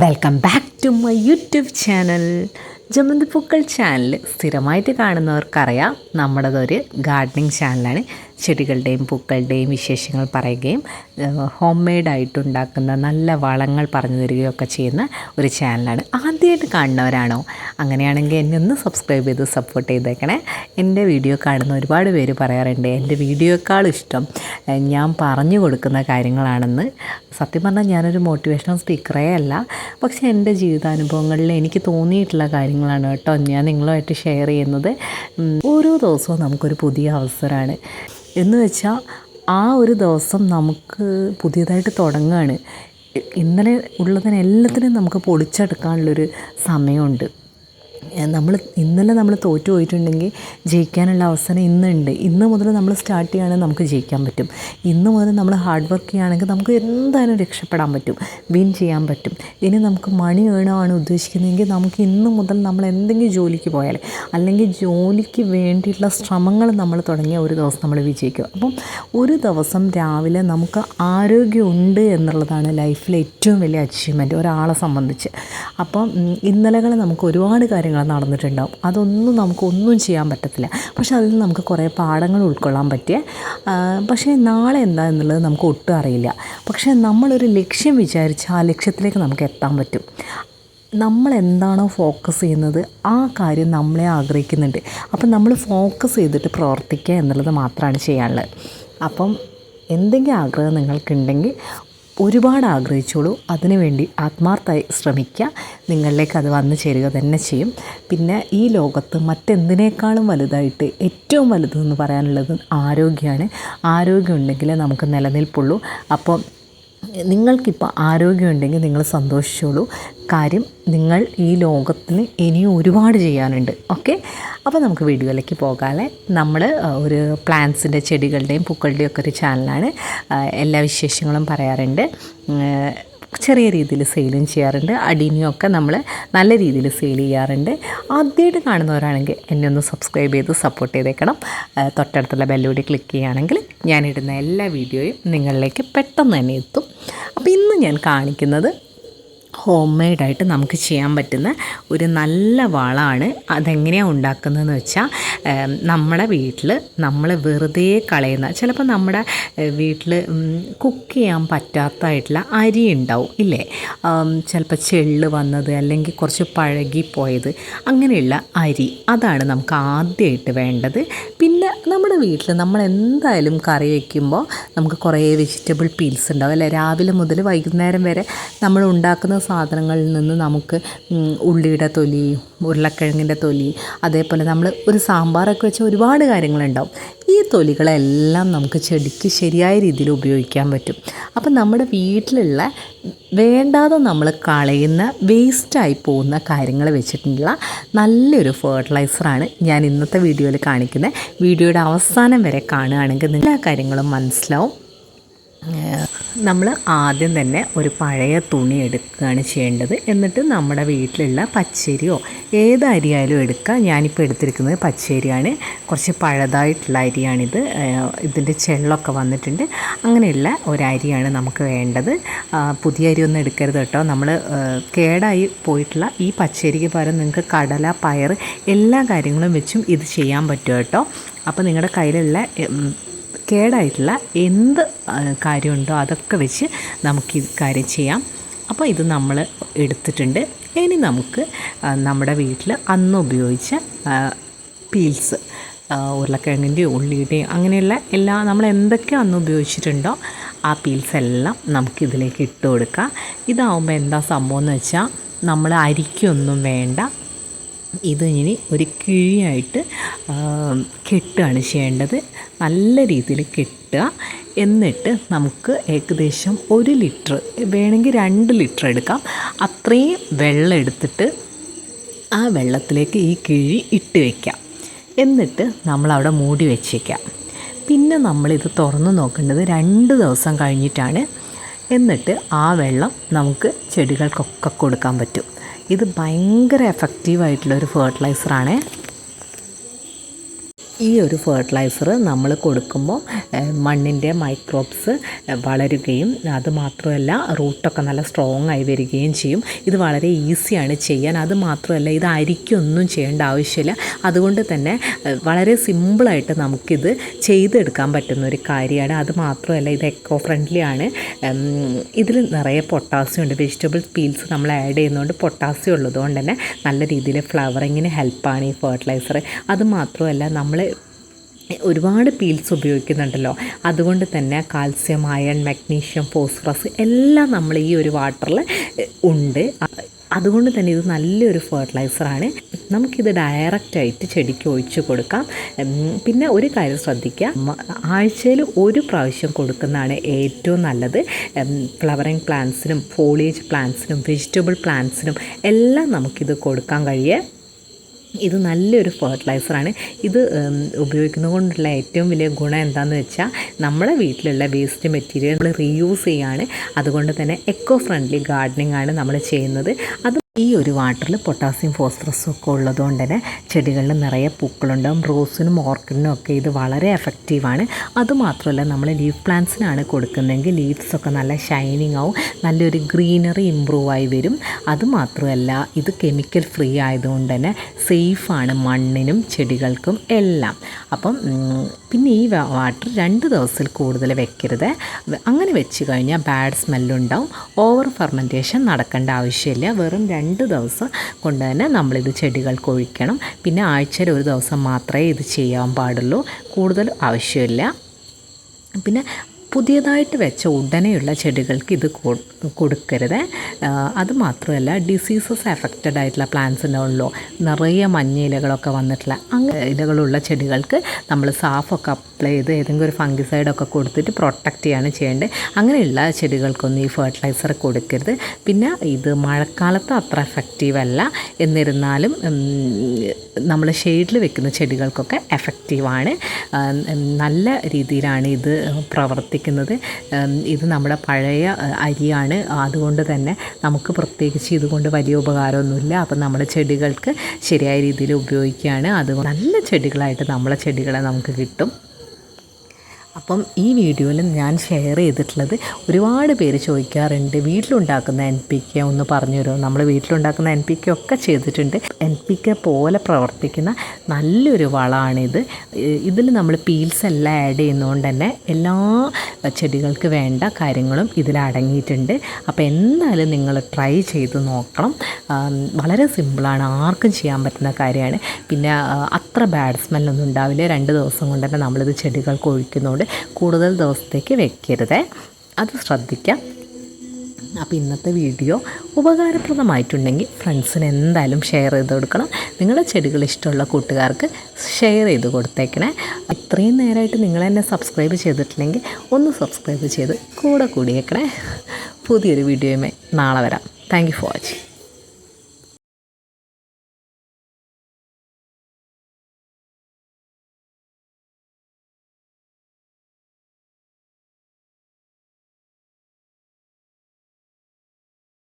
Welcome back to my YouTube channel Jamanthi Pookkal channel സ്ഥിരമായിട്ട് കാണുന്നവർക്കറിയാം നമ്മുടേതൊരു gardening ചാനലാണ് ചെടികളുടെയും പൂക്കളുടെയും വിശേഷങ്ങൾ പറയുകയും ഹോം മെയ്ഡായിട്ടുണ്ടാക്കുന്ന നല്ല വളങ്ങൾ പറഞ്ഞു തരികയും ഒക്കെ ചെയ്യുന്ന ഒരു ചാനലാണ്. ആദ്യമായിട്ട് കാണുന്നവരാണോ? അങ്ങനെയാണെങ്കിൽ എന്നെ ഒന്ന് സബ്സ്ക്രൈബ് ചെയ്ത് സപ്പോർട്ട് ചെയ്തേക്കണേ. എന്റെ വീഡിയോ കാണുന്ന ഒരുപാട് പേര് പറയാറുണ്ട് എന്റെ വീഡിയോക്കാൾ ഇഷ്ടം ഞാൻ പറഞ്ഞു കൊടുക്കുന്ന കാര്യങ്ങളാണെന്ന്. സത്യം പറഞ്ഞാൽ ഞാനൊരു മോട്ടിവേഷണൽ സ്പീക്കറേ അല്ല. പക്ഷേ എന്റെ ജീവിതാനുഭവങ്ങളിൽ എനിക്ക് തോന്നിയിട്ടുള്ള കാര്യങ്ങളാണ് കേട്ടോ ഞാൻ നിങ്ങളുമായിട്ട് ഷെയർ ചെയ്യുന്നത്. ഓരോ ദിവസവും നമുക്കൊരു പുതിയ അവസരമാണ്. എന്ന് വെച്ചാൽ ആ ഒരു ദിവസം നമുക്ക് പുതിയതായിട്ട് തുടങ്ങുകയാണ് ഇന്നലെ ഉള്ളതിനെല്ലാത്തിനും നമുക്ക് പൊളിച്ചെടുക്കാനുള്ളൊരു സമയമുണ്ട്. നമ്മൾ ഇന്നലെ നമ്മൾ തോറ്റു പോയിട്ടുണ്ടെങ്കിൽ ജയിക്കാനുള്ള അവസരം ഇന്നുണ്ട്. ഇന്ന് മുതൽ നമ്മൾ സ്റ്റാർട്ട് ചെയ്യുകയാണെങ്കിൽ നമുക്ക് ജയിക്കാൻ പറ്റും. ഇന്ന് മുതൽ നമ്മൾ ഹാർഡ് വർക്ക് ചെയ്യുകയാണെങ്കിൽ നമുക്ക് എന്തായാലും രക്ഷപ്പെടാൻ പറ്റും. വിൻ ചെയ്യാൻ പറ്റും. ഇനി നമുക്ക് മണി ഏണമാണ് ഉദ്ദേശിക്കുന്നതെങ്കിൽ നമുക്ക് ഇന്ന് മുതൽ നമ്മൾ എന്തെങ്കിലും ജോലിക്ക് പോയാൽ അല്ലെങ്കിൽ ജോലിക്ക് വേണ്ടിയിട്ടുള്ള ശ്രമങ്ങൾ നമ്മൾ തുടങ്ങിയ ഒരു ദിവസം നമ്മൾ വിജയിക്കും അപ്പം ഒരു ദിവസം രാവിലെ നമുക്ക് ആരോഗ്യമുണ്ട് എന്നുള്ളതാണ് ലൈഫിലെ ഏറ്റവും വലിയ അച്ചീവ്മെന്റ് ഒരാളെ സംബന്ധിച്ച്. അപ്പം ഇന്നലകൾ നമുക്ക് ഒരുപാട് കാര്യങ്ങൾ നടന്നിട്ടുണ്ടാവും. അതൊന്നും നമുക്കൊന്നും ചെയ്യാൻ പറ്റത്തില്ല. പക്ഷെ അതിൽ നിന്ന് നമുക്ക് കുറേ പാഠങ്ങൾ ഉൾക്കൊള്ളാൻ പറ്റിയ പക്ഷേ നാളെ എന്താ എന്നുള്ളത് നമുക്ക് ഒട്ടും അറിയില്ല. പക്ഷേ നമ്മളൊരു ലക്ഷ്യം വിചാരിച്ച് ആ ലക്ഷ്യത്തിലേക്ക് നമുക്ക് എത്താൻ പറ്റും. നമ്മൾ എന്താണോ ഫോക്കസ് ചെയ്യുന്നത് ആ കാര്യം നമ്മളെ ആഗ്രഹിക്കുന്നുണ്ട്. അപ്പം നമ്മൾ ഫോക്കസ് ചെയ്തിട്ട് പ്രവർത്തിക്കുക എന്നുള്ളത് മാത്രമാണ് ചെയ്യാനുള്ളത്. അപ്പം എന്തെങ്കിലും ആഗ്രഹം നിങ്ങൾക്കുണ്ടെങ്കിൽ ഒരുപാട് ആഗ്രഹിച്ചോളൂ അതിനുവേണ്ടി ആത്മാർത്ഥമായി ശ്രമിക്കുക. നിങ്ങളിലേക്ക് അത് വന്നു ചേരുക തന്നെ ചെയ്യും. പിന്നെ ഈ ലോകത്ത് മറ്റെന്തിനേക്കാളും വലുതായിട്ട് ഏറ്റവും വലുതെന്ന് പറയാനുള്ളത് ആരോഗ്യമാണ്. ആരോഗ്യം നമുക്ക് നിലനിൽപ്പുള്ളൂ. അപ്പം നിങ്ങൾക്കിപ്പോൾ ആരോഗ്യമുണ്ടെങ്കിൽ നിങ്ങൾ സന്തോഷിച്ചോളൂ. കാര്യം നിങ്ങൾ ഈ ലോകത്തിന് ഇനിയും ഒരുപാട് ചെയ്യാനുണ്ട്. ഓക്കെ? അപ്പോൾ നമുക്ക് വീഡിയോയിലേക്ക് പോകാതെ നമ്മൾ ഒരു പ്ലാന്റ്സിന്റെ ചെടികളുടെയും പൂക്കളുടെയും ഒക്കെ ഒരു ചാനലാണ്. എല്ലാ വിശേഷങ്ങളും പറയാറുണ്ട്. ചെറിയ രീതിയിൽ സെയിലും ചെയ്യാറുണ്ട്. അടീനിയൊക്കെ നമ്മൾ നല്ല രീതിയിൽ സെയിൽ ചെയ്യാറുണ്ട്. ആദ്യമായിട്ട് കാണുന്നവരാണെങ്കിൽ എന്നെ ഒന്ന് സബ്സ്ക്രൈബ് ചെയ്ത് സപ്പോർട്ട് ചെയ്തേക്കണം. തൊട്ടടുത്തുള്ള ബെല്ലൂടി ക്ലിക്ക് ചെയ്യുകയാണെങ്കിൽ ഞാനിടുന്ന എല്ലാ വീഡിയോയും നിങ്ങളിലേക്ക് പെട്ടെന്ന് തന്നെ എത്തും. അപ്പോൾ ഇന്ന് ഞാൻ കാണിക്കുന്നത് ഹോം മെയ്ഡായിട്ട് നമുക്ക് ചെയ്യാൻ പറ്റുന്ന ഒരു നല്ല വളമാണ് അതെങ്ങനെയാണ് ഉണ്ടാക്കുന്നതെന്ന് വെച്ചാൽ നമ്മുടെ വീട്ടിൽ നമ്മൾ വെറുതെ കളയുന്ന ചിലപ്പോൾ നമ്മുടെ വീട്ടിൽ കുക്ക് ചെയ്യാൻ പറ്റാത്തതായിട്ടുള്ള അരി ഉണ്ടാവും ഇല്ലേ? ചിലപ്പോൾ ചെള്ള് വന്നത് അല്ലെങ്കിൽ കുറച്ച് പഴകിപ്പോയത് അങ്ങനെയുള്ള അരി അതാണ് നമുക്ക് ആദ്യമായിട്ട് വേണ്ടത്. പിന്നെ നമ്മുടെ വീട്ടിൽ നമ്മൾ എന്തായാലും കറി വയ്ക്കുമ്പോൾ നമുക്ക് കുറേ വെജിറ്റബിൾ പീൽസ് ഉണ്ടാവും. അല്ലേ? രാവിലെ മുതൽ വൈകുന്നേരം വരെ നമ്മൾ ഉണ്ടാക്കുന്ന സാധനങ്ങളിൽ നിന്ന് നമുക്ക് ഉള്ളിയുടെ തൊലി ഉരുളക്കിഴങ്ങിന്റെ തൊലി അതേപോലെ നമ്മൾ ഒരു സാമ്പാറൊക്കെ വെച്ച ഒരുപാട് കാര്യങ്ങളുണ്ടാവും. ഈ തൊലികളെല്ലാം നമുക്ക് ചെടിക്ക് ശരിയായ രീതിയിൽ ഉപയോഗിക്കാൻ പറ്റും. അപ്പം നമ്മുടെ വീട്ടിലുള്ള വേണ്ടാതെ നമ്മൾ കളയുന്ന വേസ്റ്റായി പോകുന്ന കാര്യങ്ങൾ വെച്ചിട്ടുള്ള നല്ലൊരു ഫെർട്ടിലൈസറാണ് ഞാൻ ഇന്നത്തെ വീഡിയോയിൽ കാണിക്കുന്നത്. വീഡിയോയുടെ അവസാനം വരെ കാണുകയാണെങ്കിൽ എല്ലാ കാര്യങ്ങളും മനസ്സിലാവും. നമ്മൾ ആദ്യം തന്നെ ഒരു പഴയ തുണി എടുക്കുകയാണ് ചെയ്യേണ്ടത്. എന്നിട്ട് നമ്മുടെ വീട്ടിലുള്ള പച്ചരിയോ ഏത് അരിയായാലും എടുക്കുക ഞാനിപ്പോൾ എടുത്തിരിക്കുന്നത് പച്ചരിയാണ്. കുറച്ച് പഴതായിട്ടുള്ള അരിയാണിത്. ഇതിന്റെ ചെള്ളൊക്കെ വന്നിട്ടുണ്ട്. അങ്ങനെയുള്ള ഒരരിയാണ് നമുക്ക് വേണ്ടത്. പുതിയ അരി ഒന്നും എടുക്കരുത് കേട്ടോ. നമ്മൾ കേടായി പോയിട്ടുള്ള ഈ പച്ചരിക്ക് പകരം നിങ്ങൾക്ക് കടല പയർ എല്ലാ കാര്യങ്ങളും വെച്ചും ഇത് ചെയ്യാൻ പറ്റും കേട്ടോ. അപ്പോൾ നിങ്ങളുടെ കയ്യിലുള്ള കേടായിട്ടുള്ള എന്ത് കാര്യമുണ്ടോ അതൊക്കെ വെച്ച് നമുക്ക് ഈ കാര്യം ചെയ്യാം. അപ്പോൾ ഇത് നമ്മൾ എടുത്തിട്ടുണ്ട്. ഇനി നമുക്ക് നമ്മുടെ വീട്ടിൽ അന്ന് ഉപയോഗിച്ച പീൽസ് ഉരുളക്കിഴങ്ങിന്റെയും ഉള്ളിയുടെയും അങ്ങനെയുള്ള എല്ലാ നമ്മൾ എന്തൊക്കെ അന്ന് ഉപയോഗിച്ചിട്ടുണ്ടോ ആ പീൽസ് എല്ലാം നമുക്ക് ഇതിലേക്ക് ഇട്ട് കൊടുക്കാം. ഇതാവുമ്പോൾ എന്താ സംഭവം എന്ന് വെച്ചാൽ നമ്മൾ അരിക്കൊന്നും വേണ്ട ഇത് ഇനി ഒരു കിഴിയായിട്ട് കെട്ടുകയാണ് ചെയ്യേണ്ടത്. നല്ല രീതിയിൽ കെട്ടുക. എന്നിട്ട് നമുക്ക് ഏകദേശം ഒരു ലിറ്റർ വേണമെങ്കിൽ രണ്ട് ലിറ്റർ എടുക്കാം. അത്രയും വെള്ളം എടുത്തിട്ട് ആ വെള്ളത്തിലേക്ക് ഈ കിഴി ഇട്ട് വയ്ക്കാം എന്നിട്ട് നമ്മളവിടെ മൂടി വെച്ചേക്കാം പിന്നെ നമ്മളിത് തുറന്ന് നോക്കേണ്ടത് രണ്ട് ദിവസം കഴിഞ്ഞിട്ടാണ്. എന്നിട്ട് ആ വെള്ളം നമുക്ക് ചെടികൾക്കൊക്കെ കൊടുക്കാൻ പറ്റും. ഇത് ഭയങ്കര എഫക്റ്റീവായിട്ടുള്ള ഒരു ഫെർട്ടിലൈസറാണ് ഈ ഒരു ഫെർട്ടിലൈസർ നമ്മൾ കൊടുക്കുമ്പോൾ മണ്ണിന്റെ മൈക്രോബ്സ് വളരുകയും അതുമാത്രമല്ല റൂട്ടൊക്കെ നല്ല സ്ട്രോങ് ആയി വരികയും ചെയ്യും. ഇത് വളരെ ഈസിയാണ് ചെയ്യാൻ. അത് മാത്രമല്ല ഇത് അരിക്കൊന്നും ചെയ്യേണ്ട ആവശ്യമില്ല. അതുകൊണ്ട് തന്നെ വളരെ സിമ്പിളായിട്ട് നമുക്കിത് ചെയ്തെടുക്കാൻ പറ്റുന്ന ഒരു കാര്യമാണ്. അത് മാത്രമല്ല ഇത് എക്കോ ഫ്രണ്ട്ലി ആണ് ഇതിൽ നിറയെ പൊട്ടാസ്യം ഉണ്ട്. വെജിറ്റബിൾ പീൽസ് നമ്മൾ ആഡ് ചെയ്യുന്നതുകൊണ്ട് പൊട്ടാസ്യം ഉള്ളതുകൊണ്ട് തന്നെ നല്ല രീതിയിൽ ഫ്ലവറിങ്ങിന് ഹെൽപ്പാണ് ഈ ഫെർട്ടിലൈസർ അത് മാത്രമല്ല നമ്മൾ ഒരുപാട് പീൽസ് ഉപയോഗിക്കുന്നുണ്ടല്ലോ. അതുകൊണ്ട് തന്നെ കാൽസ്യം അയൺ മഗ്നീഷ്യം ഫോസ്ഫറസ് എല്ലാം നമ്മൾ ഈ ഒരു വാട്ടറിൽ ഉണ്ട്. അതുകൊണ്ട് തന്നെ ഇത് നല്ലൊരു ഫെർട്ടിലൈസറാണ് നമുക്കിത് ഡയറക്റ്റായിട്ട് ചെടിക്ക് ഒഴിച്ചു കൊടുക്കാം. പിന്നെ ഒരു കാര്യം ശ്രദ്ധിക്കുക. ആഴ്ചയിൽ ഒരു പ്രാവശ്യം കൊടുക്കുന്നതാണ് ഏറ്റവും നല്ലത്. ഫ്ലവറിങ് പ്ലാന്റ്സിനും ഫോളിയേജ് പ്ലാന്റ്സിനും വെജിറ്റബിൾ പ്ലാന്റ്സിനും എല്ലാം നമുക്കിത് കൊടുക്കാൻ കഴിയേ. ഇത് നല്ലൊരു ഫെർട്ടിലൈസറാണ് ഇത് ഉപയോഗിക്കുന്നത് കൊണ്ടുള്ള ഏറ്റവും വലിയ ഗുണം എന്താണെന്ന് വെച്ചാൽ നമ്മളെ വീട്ടിലുള്ള വേസ്റ്റ് മെറ്റീരിയൽ നമ്മൾ റീയൂസ് ചെയ്യുകയാണ് അതുകൊണ്ട് തന്നെ എക്കോ ഫ്രണ്ട്ലി ഗാർഡനിങ് ആണ് നമ്മൾ ചെയ്യുന്നത്. അത് ഈ ഒരു വാട്ടറിൽ പൊട്ടാസ്യം ഫോസ്ഫറസും ഒക്കെ ഉള്ളതുകൊണ്ട് തന്നെ ചെടികളിൽ നിറയെ പൂക്കളുണ്ടാവും. റോസിനും ഓർക്കിഡിനും ഒക്കെ ഇത് വളരെ എഫക്റ്റീവാണ് അതുമാത്രമല്ല നമ്മൾ ലീഫ് പ്ലാന്റ്സിനാണ് കൊടുക്കുന്നതെങ്കിൽ ലീവ്സൊക്കെ നല്ല ഷൈനിങ് ആവും നല്ലൊരു ഗ്രീനറി ഇമ്പ്രൂവ് ആയി വരും. അതുമാത്രമല്ല ഇത് കെമിക്കൽ ഫ്രീ ആയതുകൊണ്ട് തന്നെ സേഫാണ് മണ്ണിനും ചെടികൾക്കും എല്ലാം. അപ്പം പിന്നെ ഈ വാട്ടർ രണ്ട് ദിവസത്തിൽ കൂടുതൽ വെക്കരുത്. അങ്ങനെ വെച്ച് കഴിഞ്ഞാൽ ബാഡ് സ്മെല്ലുണ്ടാവും ഓവർ ഫെർമെന്റേഷൻ നടക്കേണ്ട ആവശ്യമില്ല. വെറും രണ്ട് ദിവസം കൊണ്ട് തന്നെ നമ്മളിത് ചെടികൾക്ക് ഒഴിക്കണം. പിന്നെ ആഴ്ചയിൽ ഒരു ദിവസം മാത്രമേ ഇത് ചെയ്യാൻ പാടുള്ളൂ. കൂടുതൽ ആവശ്യമില്ല. പിന്നെ പുതിയതായിട്ട് വെച്ച ഉടനെയുള്ള ചെടികൾക്ക് ഇത് കൊടുക്കരുത്. അത് മാത്രമല്ല ഡിസീസസ് എഫക്റ്റഡ് ആയിട്ടുള്ള പ്ലാന്റ്സിനുള്ളോ നിറയെ മഞ്ഞ ഇലകളൊക്കെ വന്നിട്ടുള്ള അങ്ങനെ ഇലകളുള്ള ചെടികൾക്ക് നമ്മൾ സാഫൊക്കെ അപ്ലൈ ചെയ്ത് ഏതെങ്കിലും ഒരു ഫംഗിസൈഡൊക്കെ കൊടുത്തിട്ട് പ്രൊട്ടക്റ്റ് ചെയ്യാണ് ചെയ്യേണ്ടത്. അങ്ങനെയുള്ള ചെടികൾക്കൊന്നും ഈ ഫെർട്ടിലൈസർ കൊടുക്കരുത്. പിന്നെ ഇത് മഴക്കാലത്ത് അത്ര എഫക്റ്റീവ് അല്ല. എന്നിരുന്നാലും നമ്മൾ ഷെയ്ഡിൽ വെക്കുന്ന ചെടികൾക്കൊക്കെ എഫക്റ്റീവാണ് നല്ല രീതിയിലാണ് ഇത് പ്രവർത്തിക്കുന്നത്. ഇത് നമ്മുടെ പഴയ അരിയാണ്. അതുകൊണ്ട് തന്നെ നമുക്ക് പ്രത്യേകിച്ച് ഇതുകൊണ്ട് വലിയ ഉപകാരമൊന്നുമില്ല. അപ്പം നമ്മുടെ ചെടികൾക്ക് ശരിയായ രീതിയിൽ ഉപയോഗിക്കുകയാണ്. അതുകൊണ്ട് നല്ല ചെടികളായിട്ട് നമ്മളെ ചെടികളെ നമുക്ക് കിട്ടും. അപ്പം ഈ വീഡിയോയിൽ ഞാൻ ഷെയർ ചെയ്തിട്ടുള്ളത് ഒരുപാട് പേര് ചോദിക്കാറുണ്ട് വീട്ടിലുണ്ടാക്കുന്ന എൻ പി കെ ഒന്ന് പറഞ്ഞു തരുമോ? നമ്മൾ വീട്ടിലുണ്ടാക്കുന്ന എൻ പി കെ ഒക്കെ ചെയ്തിട്ടുണ്ട്. എൻ പി കെ പോലെ പ്രവർത്തിക്കുന്ന നല്ലൊരു വളമാണിത് ഇതിൽ നമ്മൾ പീൽസ് എല്ലാം ആഡ് ചെയ്യുന്നതുകൊണ്ട് തന്നെ എല്ലാ ചെടികൾക്ക് വേണ്ട കാര്യങ്ങളും ഇതിൽ അടങ്ങിയിട്ടുണ്ട്. അപ്പോൾ എന്തായാലും നിങ്ങൾ ട്രൈ ചെയ്ത് നോക്കണം. വളരെ സിമ്പിളാണ് ആർക്കും ചെയ്യാൻ പറ്റുന്ന കാര്യമാണ്. പിന്നെ അത്ര ബാഡ് സ്മെല്ലൊന്നും ഉണ്ടാവില്ല. രണ്ട് ദിവസം കൊണ്ട് തന്നെ നമ്മളിത് ചെടികൾക്ക് ഒഴിക്കുന്നതുകൊണ്ട് കൂടുതൽ ദിവസത്തേക്ക് വെക്കരുത്. അത് ശ്രദ്ധിക്കാം. അപ്പോൾ ഇന്നത്തെ വീഡിയോ ഉപകാരപ്രദമായിട്ടുണ്ടെങ്കിൽ ഫ്രണ്ട്സിന് എന്തായാലും ഷെയർ ചെയ്ത് കൊടുക്കണം. നിങ്ങളുടെ ചെടികൾ ഇഷ്ടമുള്ള കൂട്ടുകാർക്ക് ഷെയർ ചെയ്ത് കൊടുത്തേക്കണേ. ഇത്രയും നേരമായിട്ട് നിങ്ങൾ എന്നെ സബ്സ്ക്രൈബ് ചെയ്തിട്ടില്ലെങ്കിൽ ഒന്ന് സബ്സ്ക്രൈബ് ചെയ്ത് കൂടെ കൂടിയേക്കണേ. പുതിയൊരു വീഡിയോയുമായി നാളെ വരാം. Thank for watching